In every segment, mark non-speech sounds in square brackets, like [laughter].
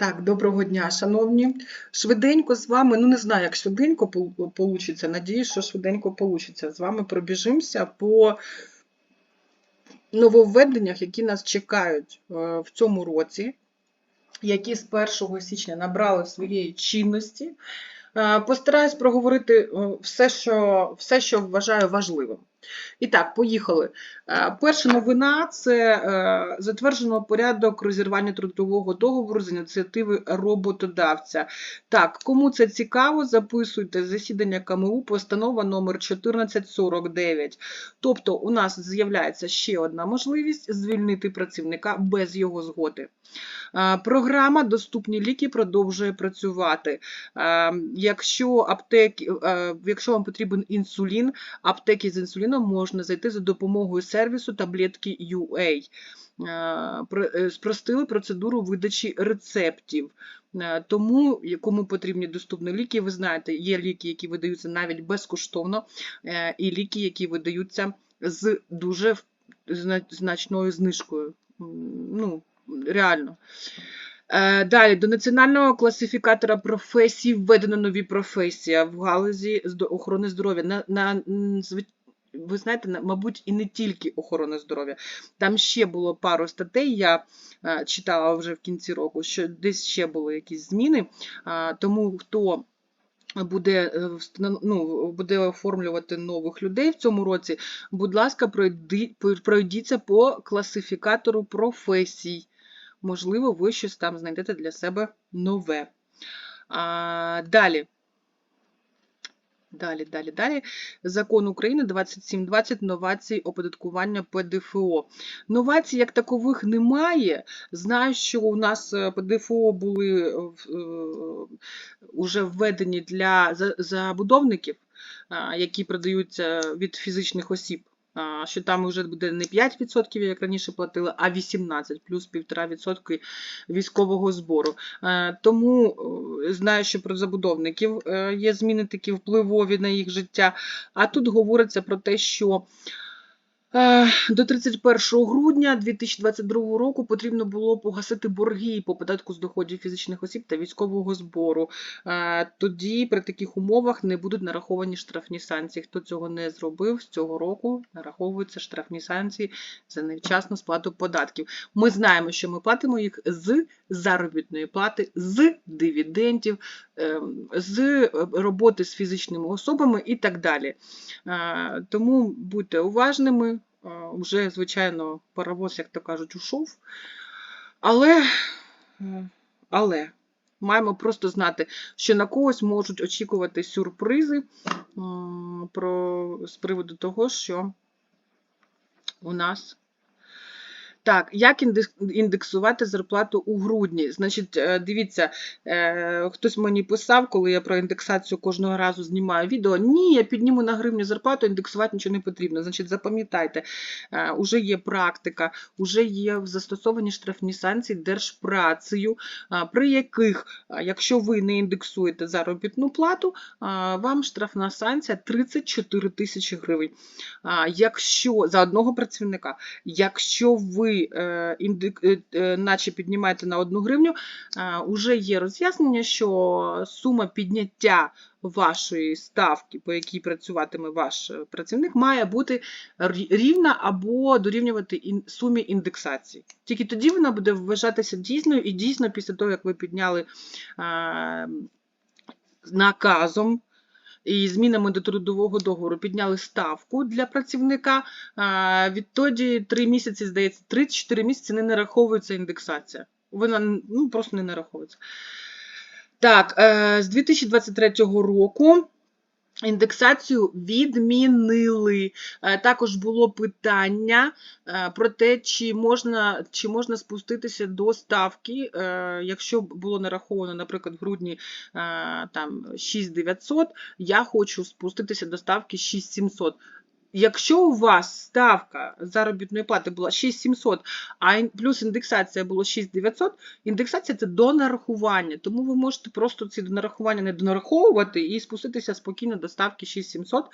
Так, доброго дня, шановні. Швиденько з вами, ну не знаю, як швиденько вийде, надіюсь, що швиденько вийде. З вами пробіжимося по нововведеннях, які нас чекають е, в цьому році, які з 1 січня набрали своєї чинності. Е, Постараюсь проговорити е, все, що, все, що вважаю важливим. І так, поїхали. Е, Перша новина це е, затверджено порядок розірвання трудового договору з ініціативи роботодавця. Так, кому це цікаво, записуйте засідання КМУ, постанова номер 1449. Тобто, у нас з'являється ще одна можливість звільнити працівника без його згоди. Е, Програма Доступні ліки продовжує працювати. Е, Якщо аптеки, е, якщо вам потрібен інсулін, аптеки з інсуліном можна зайти за допомогою сервісу таблетки UA. Про- Спростили процедуру видачі рецептів. Тому, кому потрібні доступні ліки, ви знаєте, є ліки, які видаються навіть безкоштовно, і ліки, які видаються з дуже значною знижкою. Ну, реально. Е, Далі до національного класифікатора професій введено нові професії в галузі охорони здоров'я. На, на, ви знаєте, мабуть, і не тільки охорони здоров'я. Там ще було пару статей, я е, читала вже в кінці року, що десь ще були якісь зміни. Тому хто буде, е, ну, буде оформлювати нових людей в цьому році, будь ласка, пройди, пройдіться по класифікатору професій. Можливо, ви щось там знайдете для себе нове. А, далі. Далі, далі, далі. Закон України 2720 новації оподаткування ПДФО. Новацій як такових немає. Знаю, що у нас е, ПДФО були вже введені для забудовників, які продаються від фізичних осіб. Що там вже буде не 5%, як раніше платили, а 18 плюс 1,5% військового збору. Е, Тому е, знаю, що про забудовників е, є зміни такі впливові на їх життя. А тут говориться про те, що до 31 грудня 2022 року потрібно було погасити борги по податку з доходів фізичних осіб та військового збору. Е, Тоді при таких умовах не будуть нараховані штрафні санкції. Хто цього не зробив з цього року, нараховуються штрафні санкції за невчасну сплату податків. Ми знаємо, що ми платимо їх з заробітної плати, з дивідендів, ем, з е, роботи з фізичними особами і так далі. Е, Тому будьте уважними. Вже, звичайно, паровоз, як то кажуть, ушов. Але, е, але маємо просто знати, що на когось можуть очікувати сюрпризи про, з приводу того, що у нас. Так, як індексувати зарплату у грудні? Значить, е, дивіться, е, хтось мені писав, коли я про індексацію кожного разу знімаю відео. Ні, я підніму на гривню зарплату, індексувати нічого не потрібно. Значить, запам'ятайте, е, уже є практика, уже є застосовані штрафні санкції держпрацею, при яких, якщо ви не індексуєте заробітну плату, вам штрафна санкція 34 тисячі гривень. Якщо за одного працівника, якщо ви е, індик, е, е, наче піднімаєте на одну гривню, вже є роз'яснення, що сума підняття вашої ставки, по якій працюватиме ваш е, працівник, має бути рівна або дорівнювати сумі індексації. Тільки тоді вона буде вважатися дійсною, і дійсно після того, як ви підняли е, наказом і змінами до трудового договору підняли ставку для працівника. Відтоді 3 місяці, здається, 3-4 місяці не нараховується індексація. Вона ну, просто не нараховується. Так, е, з 2023 року. Індексацію відмінили. Е, Також було питання е, про те, чи можна, чи можна спуститися до ставки, е, якщо було нараховано, наприклад, в грудні там 6900, я хочу спуститися до ставки 6700. Якщо у вас ставка заробітної плати була 6700, а плюс індексація було 6900, індексація це до нарахування, тому ви можете просто ці нарахування не донараховувати і спуститися спокійно до ставки 6700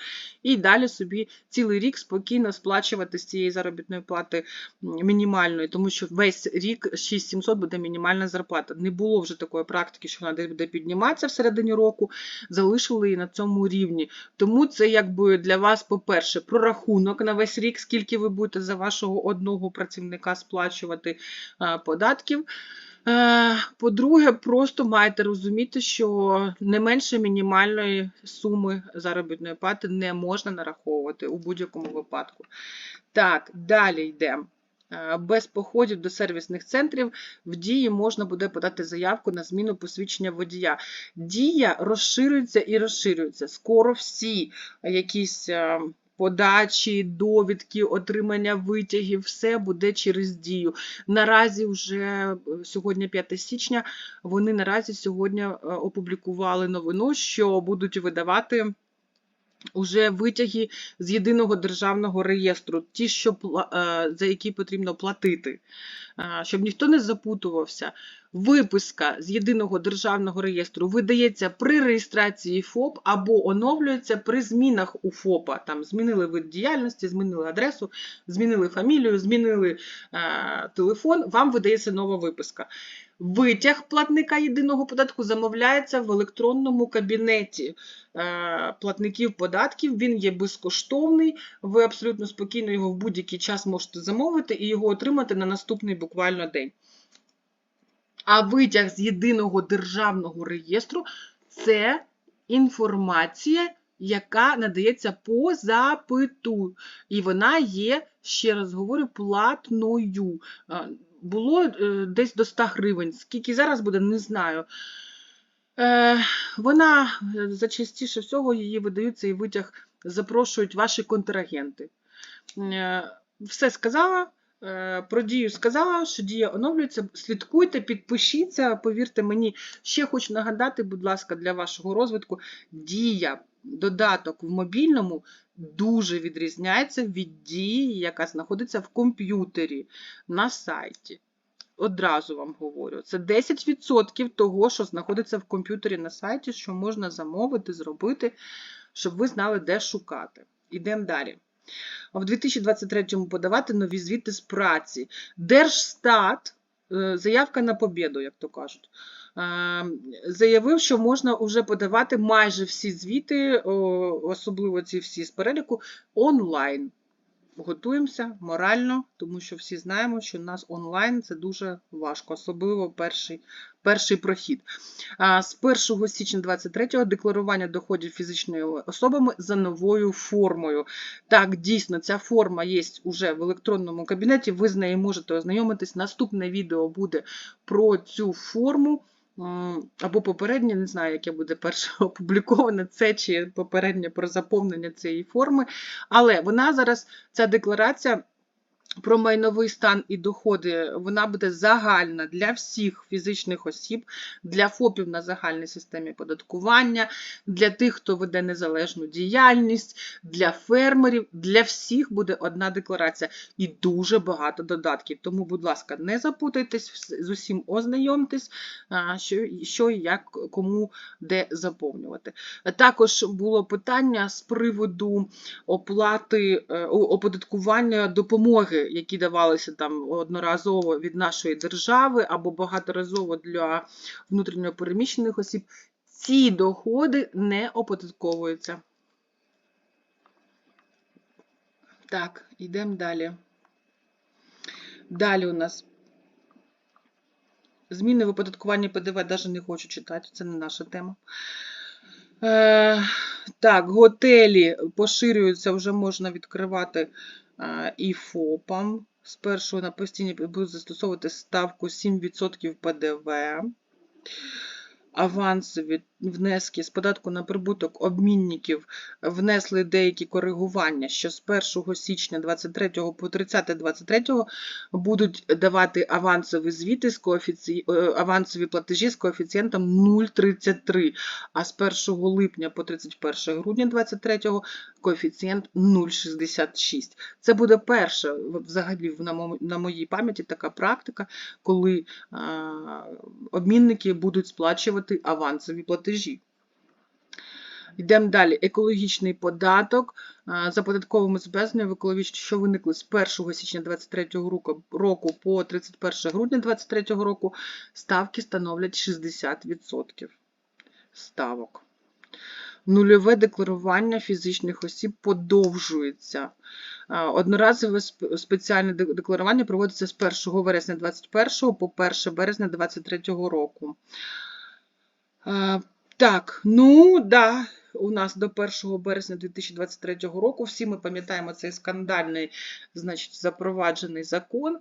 і далі собі цілий рік спокійно сплачувати з цієї заробітної плати мінімальної, тому що весь рік 6700 буде мінімальна зарплата. Не було вже такої практики, що вона буде підніматися всередині року, залишили її на цьому рівні. Тому це якби для вас, по-перше, прорахунок на весь рік, скільки ви будете за вашого одного працівника сплачувати е, податків. Е, По-друге, просто маєте розуміти, що не менше мінімальної суми заробітної плати не можна нараховувати у будь-якому випадку. Так, далі йдемо. Е, Без походів до сервісних центрів в дії можна буде подати заявку на зміну посвідчення водія. Дія розширюється і розширюється. Скоро всі якісь подачі, довідки, отримання витягів, все буде через дію. Наразі вже е, сьогодні 5 січня. Вони наразі сьогодні е, опублікували новину, що будуть видавати. Уже витяги з єдиного державного реєстру, ті, що е, за які потрібно платити, Е, щоб ніхто не запутувався. Виписка з єдиного державного реєстру видається при реєстрації ФОП або оновлюється при змінах у ФОПа. Там змінили вид діяльності, змінили адресу, змінили фамілію, змінили е, телефон. Вам видається нова виписка. Витяг платника єдиного податку замовляється в електронному кабінеті е, платників податків. Він є безкоштовний. Ви абсолютно спокійно його в будь-який час можете замовити і його отримати на наступний буквально день. А витяг з єдиного державного реєстру це інформація, яка надається по запиту. І вона є, ще раз говорю, платною. Було е, десь до 100 гривень. Скільки зараз буде, не знаю. Е, Вона е, зачастіше всього її видають цей витяг, запрошують ваші контрагенти. Все сказала. Про дію сказала, що дія оновлюється. Слідкуйте, підпишіться. Повірте мені, ще хочу нагадати, будь ласка, для вашого розвитку. Дія, додаток в мобільному дуже відрізняється від дії, яка знаходиться в комп'ютері на сайті. Одразу вам говорю, це 10% того, що знаходиться в комп'ютері на сайті, що можна замовити, зробити, щоб ви знали, де шукати. Ідемо далі. В 2023-му подавати нові звіти з праці. Держстат, е, заявка на побіду, як то кажуть, заявив, що можна вже подавати майже всі звіти, особливо ці всі з переліку, онлайн. Готуємося морально, тому що всі знаємо, що у нас онлайн це дуже важко, особливо перший, перший прохід. З 1 січня 2023 декларування доходів фізичними особами за новою формою. Так, дійсно, ця форма є вже в електронному кабінеті, ви з нею можете ознайомитись. Наступне відео буде про цю форму. Або попереднє, не знаю, яке буде перше [laughs] опубліковане, це чи попереднє про заповнення цієї форми. Але вона зараз, ця декларація про майновий стан і доходи, вона буде загальна для всіх фізичних осіб, для ФОПів на загальній системі податкування, для тих, хто веде незалежну діяльність, для фермерів, для всіх буде одна декларація і дуже багато додатків. Тому, будь ласка, не запутайтесь, з усім ознайомтесь, що, що і як кому де заповнювати. Також було питання з приводу оплати е, оподаткування допомоги, які давалися там одноразово від нашої держави або багаторазово для внутрішньо переміщених осіб. Ці доходи не оподатковуються. Так, йдемо далі. Далі у нас зміни в оподаткуванні ПДВ навіть не хочу читати, це не наша тема. Е, так, готелі поширюються, вже можна відкривати і ФОПам. Спершу на постійні будуть застосовувати ставку 7% ПДВ. Авансові внески з податку на прибуток обмінників внесли деякі коригування, що з 1 січня 23 по 30 23 будуть давати авансові звіти з коефіці... е, авансові платежі з коефіцієнтом 0,33, а з 1 липня по 31 грудня 23 коефіцієнт 0,66. Це буде перша взагалі на, моїй пам'яті така практика, коли обмінники будуть сплачувати авансові платежі. Йдемо далі. Екологічний податок. За податковими зобов'язаннями в екологічні, що виникли з 1 січня 2023 року, року по 31 грудня 2023 року, ставки становлять 60% ставок. Нульове декларування фізичних осіб подовжується. Одноразове спеціальне декларування проводиться з 1 вересня 2021 по 1 березня 2023 року. Так, ну да, у нас до 1 березня 2023 року всі ми пам'ятаємо цей скандальний, значить, запроваджений закон,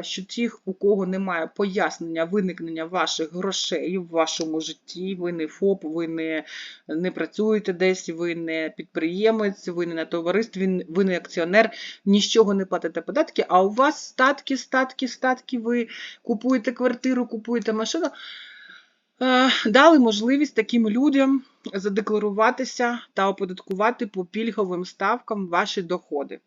що ті, у кого немає пояснення виникнення ваших грошей в вашому житті, ви не ФОП, ви не, не працюєте десь, ви не підприємець, ви не на товаристві, ви не акціонер, нічого не платите податки, а у вас статки, статки, статки, ви купуєте квартиру, купуєте машину. Е, Дали можливість таким людям задекларуватися та оподаткувати по пільговим ставкам ваші доходи.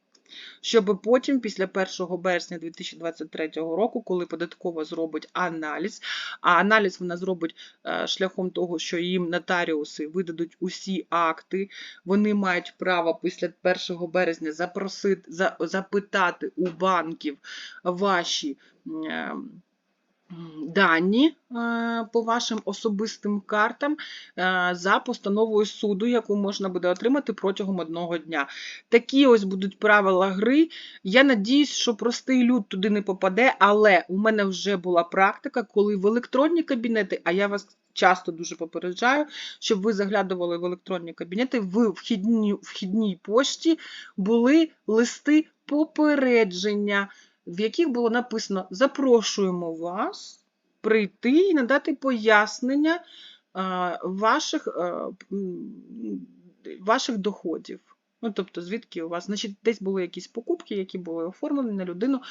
Щоб потім, після 1 березня 2023 року, коли податкова зробить аналіз, а аналіз вона зробить е, шляхом того, що їм нотаріуси видадуть усі акти, вони мають право після 1 березня запросити, за, запитати у банків ваші. Дані е, по вашим особистим картам е, за постановою суду, яку можна буде отримати протягом одного дня. Такі ось будуть правила гри. Я надіюсь, що простий люд туди не попаде, але у мене вже була практика, коли в електронні кабінети, а я вас часто дуже попереджаю, щоб ви заглядували в електронні кабінети, в вхідній, вхідній пошті були листи попередження, в яких було написано: Запрошуємо вас прийти і надати пояснення ваших, ваших доходів. Ну, тобто, звідки у вас, значить, десь були якісь покупки, які були оформлені на людину.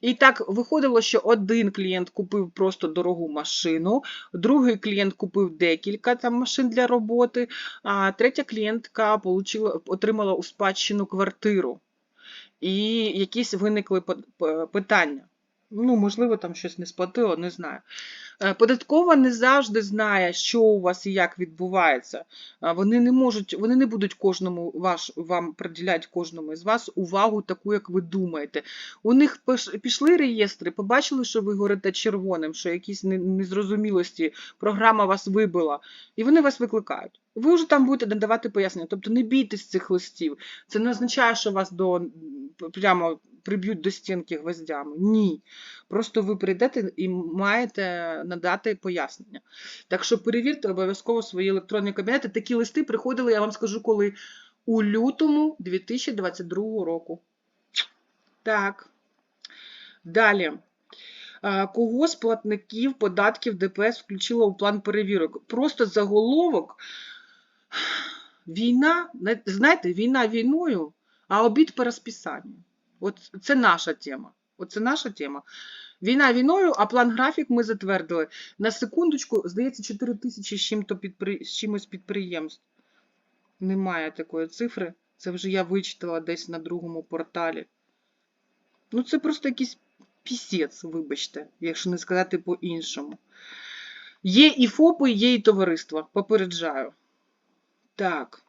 І так виходило, що один клієнт купив просто дорогу машину, другий клієнт купив декілька там машин для роботи, а третя клієнтка отримала у спадщину квартиру. І якісь виникли питання. Ну, можливо, там щось не сплатило, не знаю. Е, Податкова не завжди знає, що у вас і як відбувається. Вони не можуть, вони не будуть кожному ваш, вам приділяти кожному із вас увагу таку, як ви думаєте. У них пішли реєстри, побачили, що ви горите червоним, що якісь незрозумілості, програма вас вибила, і вони вас викликають. Ви вже там будете надавати пояснення. Тобто не бійтесь цих листів. Це не означає, що вас до прямо приб'ють до стінки гвоздями. Ні. Просто ви прийдете і маєте надати пояснення. Так що перевірте обов'язково свої електронні кабінети. Такі листи приходили, я вам скажу, коли у лютому 2022 року. Так. Далі. Кого з платників податків ДПС включило у план перевірок? Просто заголовок. Війна, знаєте, війна війною, а обід по розписанню. От це наша тема. Оце наша тема. Війна війною, а план графік ми затвердили. На секундочку, здається, 4 тисячі з, чим-то підпри... з чимось підприємств. Немає такої цифри. Це вже я вичитала десь на другому порталі. Ну, це просто якийсь пісець, вибачте, якщо не сказати по-іншому. Є і ФОПи, є і товариства. Попереджаю. Так.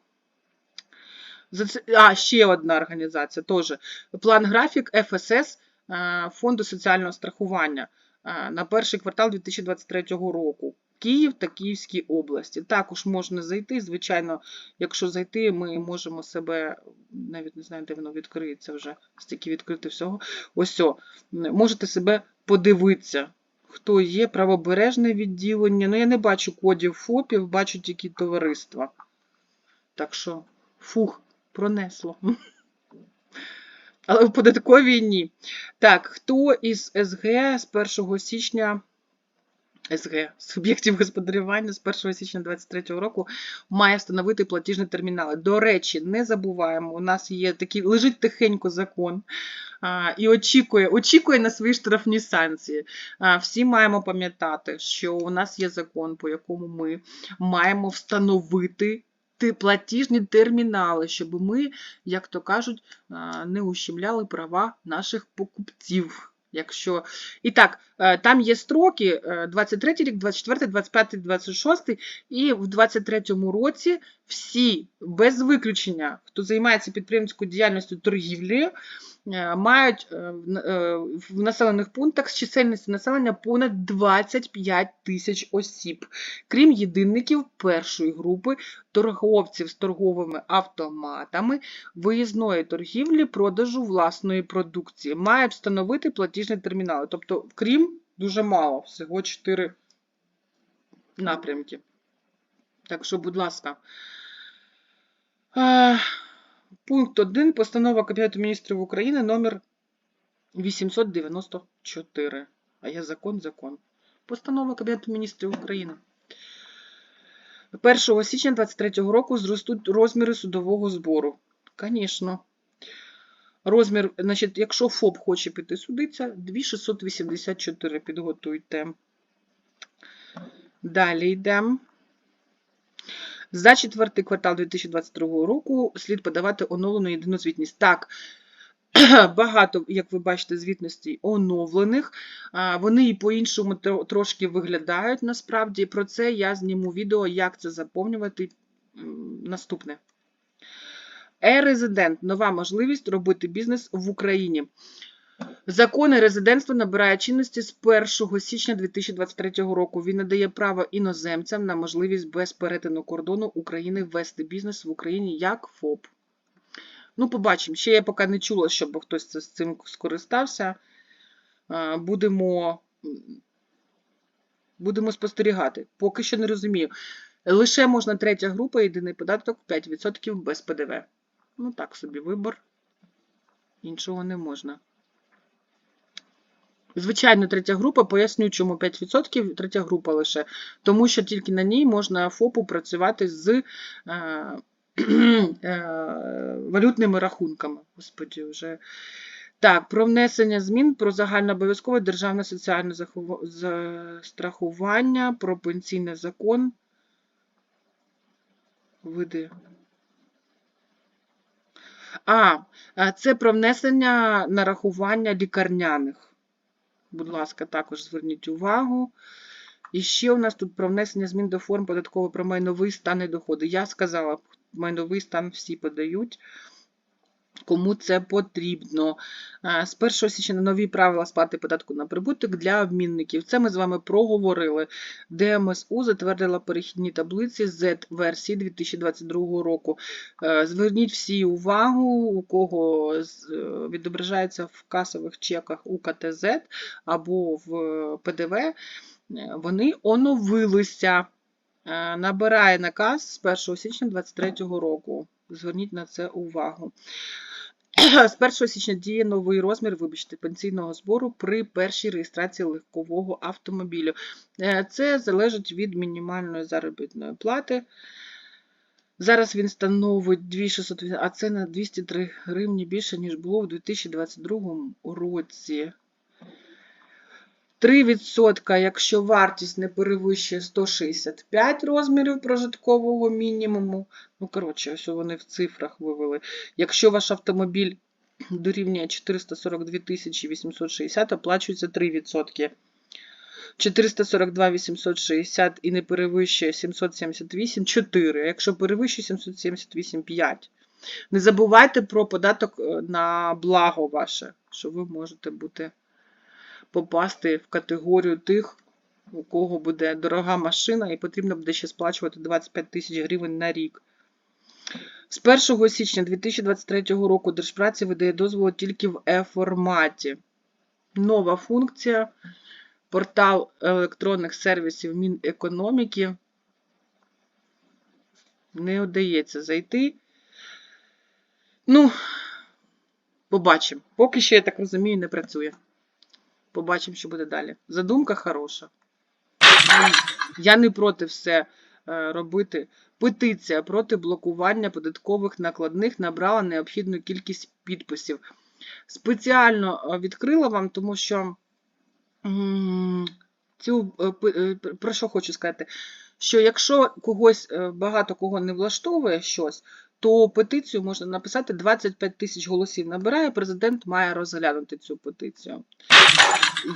А, ще одна організація теж. План графік ФСС е, Фонду соціального страхування е, на перший квартал 2023 року. Київ та Київській області. Також можна зайти. Звичайно, якщо зайти, ми можемо себе, навіть не знаю, де воно відкриється вже, стільки відкрити всього. Ось, о, можете себе подивитися, хто є, правобережне відділення. Ну, я не бачу кодів ФОПів, бачу тільки товариства. Так що, фух, пронесло. Але в податковій ні. Так, хто із СГ з 1 січня СГ суб'єктів господарювання з 1 січня 2023 року має встановити платіжні термінали. До речі, не забуваємо, у нас є такий, лежить тихенько закон а, і очікує, очікує на свої штрафні санкції. А, всі маємо пам'ятати, що у нас є закон, по якому ми маємо встановити ти- платіжні термінали, щоб ми, як то кажуть, не ущемляли права наших покупців. Якщо і так, е, там є строки е, 23 рік, 24, 25, 26, і в 23 році всі без виключення, хто займається підприємницькою діяльністю торгівлі, е, мають е, в е, в населених пунктах з чисельністю населення понад 25 тисяч осіб, крім єдинників першої групи, торговців з торговими автоматами, виїзної торгівлі, продажу власної продукції. Має встановити платіжні термінали. Тобто, крім дуже мало, всього 4 напрямки. Так що, будь ласка. Пункт 1. Постанова Кабінету міністрів України номер 894. А є закон, закон. Постанова Кабінету міністрів України. 1 січня 2023 року зростуть розміри судового збору. Звісно. Розмір, значить, якщо ФОП хоче піти судиться, 2684 підготуйте. Далі йдемо. За четвертий квартал 2022 року слід подавати оновлену єдину звітність. Так, [clears throat] багато, як ви бачите, звітностей оновлених. Вони і по-іншому трошки виглядають насправді. Про це я зніму відео, як це заповнювати наступне. Е-резидент нова можливість робити бізнес в Україні. Закони резидентства набирає чинності з 1 січня 2023 року. Він надає право іноземцям на можливість без перетину кордону України ввести бізнес в Україні як ФОП. Ну, побачимо. Ще я поки не чула, щоб хтось з цим скористався. Будемо, будемо спостерігати. Поки що не розумію. Лише можна третя група, єдиний податок 5% без ПДВ. Ну, так собі вибор. Іншого не можна. Звичайно, третя група, поясню, чому 5%, третя група лише. Тому що тільки на ній можна ФОПу працювати з е, е, валютними рахунками. Господі, вже. Так, про внесення змін про загальнообов'язкове державне соціальне страхування, про пенсійний закон. Види. А, а, це про внесення нарахування лікарняних. Будь ласка, також зверніть увагу. І ще у нас тут про внесення змін до форм податково про майновий стан і доходи. Я сказала, майновий стан всі подають. Кому це потрібно. З 1 січня нові правила сплати податку на прибуток для обмінників. Це ми з вами проговорили. ДМСУ затвердила перехідні таблиці Z-версії 2022 року. Е, Зверніть всі увагу, у кого е, відображається в касових чеках УКТЗ або в ПДВ, е, вони оновилися. Е, Набирає наказ з 1 січня 2023 року. Зверніть на це увагу. [clears throat] З 1 січня діє новий розмір, вибачте, пенсійного збору при першій реєстрації легкового автомобілю. Е, Це залежить від мінімальної заробітної плати. Зараз він становить 2600, а це на 203 гривні більше, ніж було в 2022 році. 3%, якщо вартість не перевищує 165 розмірів прожиткового мінімуму. Ну, коротше, ось вони в цифрах вивели. Якщо ваш автомобіль дорівнює 442 860, оплачується 3%. 442 860 і не перевищує 778 – 4. А якщо перевищує 778 – 5. Не забувайте про податок е, на благо ваше, що ви можете бути попасти в категорію тих, у кого буде дорога машина і потрібно буде ще сплачувати 25 тисяч гривень на рік. З 1 січня 2023 року Держпраці видає дозволи тільки в е-форматі. Нова функція. Портал електронних сервісів Мінекономіки. Не вдається зайти. Ну, побачимо. Поки що, я так розумію, не працює. Побачимо, що буде далі. Задумка хороша. Я не проти все е, робити. Петиція проти блокування податкових накладних набрала необхідну кількість підписів. Спеціально е, відкрила вам, тому що цю, е, про що хочу сказати, що якщо когось багато кого не влаштовує щось, то петицію можна написати 25 тисяч голосів набирає, президент має розглянути цю петицію.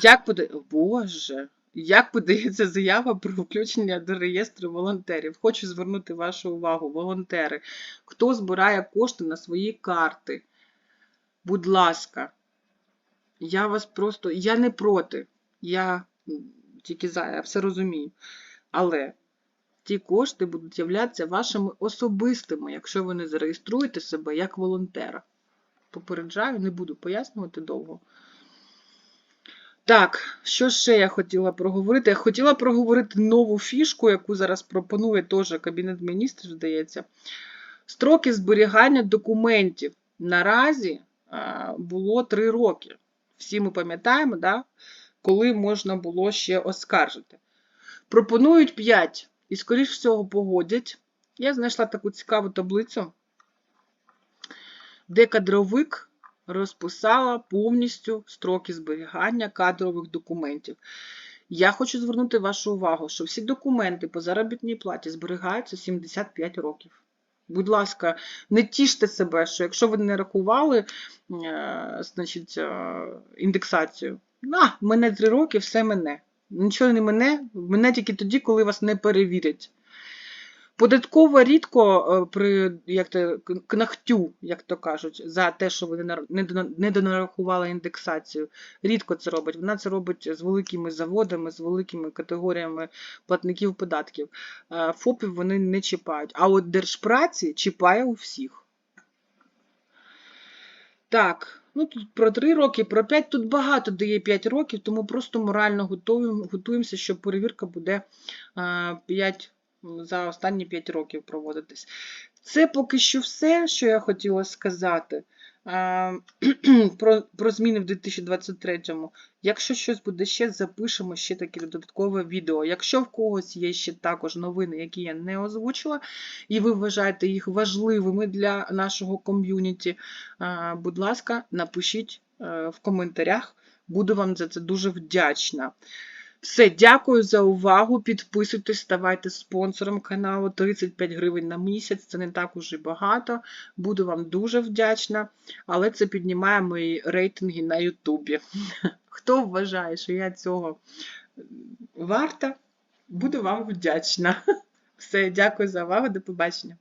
Як пода... Боже, як подається заява про включення до реєстру волонтерів? Хочу звернути вашу увагу, волонтери. Хто збирає кошти на свої карти? Будь ласка, я вас просто. Я не проти. Я тільки за, я все розумію. Але ті кошти будуть являтися вашими особистими, якщо ви не зареєструєте себе як волонтера. Попереджаю, не буду пояснювати довго. Так, що ще я хотіла проговорити? Я хотіла проговорити нову фішку, яку зараз пропонує теж Кабінет міністрів, здається. Строки зберігання документів наразі було 3 роки. Всі ми пам'ятаємо, да? коли можна було ще оскаржити. Пропонують 5 і, скоріш всього, погодять. Я знайшла таку цікаву таблицю, де кадровик розписала повністю строки зберігання кадрових документів. Я хочу звернути вашу увагу, що всі документи по заробітній платі зберігаються 75 років. Будь ласка, не тіште себе, що якщо ви не рахували е, значить, е, індексацію, на, мене 3 роки, все мене. Нічого не мене, мене тільки тоді, коли вас не перевірять. Податково рідко е, при як то, кнахтю, як то кажуть, за те, що ви не донарахували індексацію. Рідко це робить. Вона це робить з великими заводами, з великими категоріями платників податків. Е, ФОПів вони не чіпають. А от держпраці чіпає у всіх. Так, ну тут про 3 роки, про 5 тут багато дає 5 років, тому просто морально готуємо, готуємося, що перевірка буде е, 5 за останні 5 років проводитись. Це поки що все, що я хотіла сказати е, [clears throat] про, про зміни в 2023-му. Якщо щось буде ще, запишемо ще таке додаткове відео. Якщо в когось є ще також новини, які я не озвучила, і ви вважаєте їх важливими для нашого ком'юніті, будь ласка, напишіть е, в коментарях. Буду вам за це дуже вдячна. Все, дякую за увагу. Підписуйтесь, ставайте спонсором каналу. 35 гривень на місяць. Це не так уже багато. Буду вам дуже вдячна, але це піднімає мої рейтинги на Ютубі. [laughs] Хто вважає, що я цього варта, буду вам вдячна. [laughs] Все, дякую за увагу. До побачення.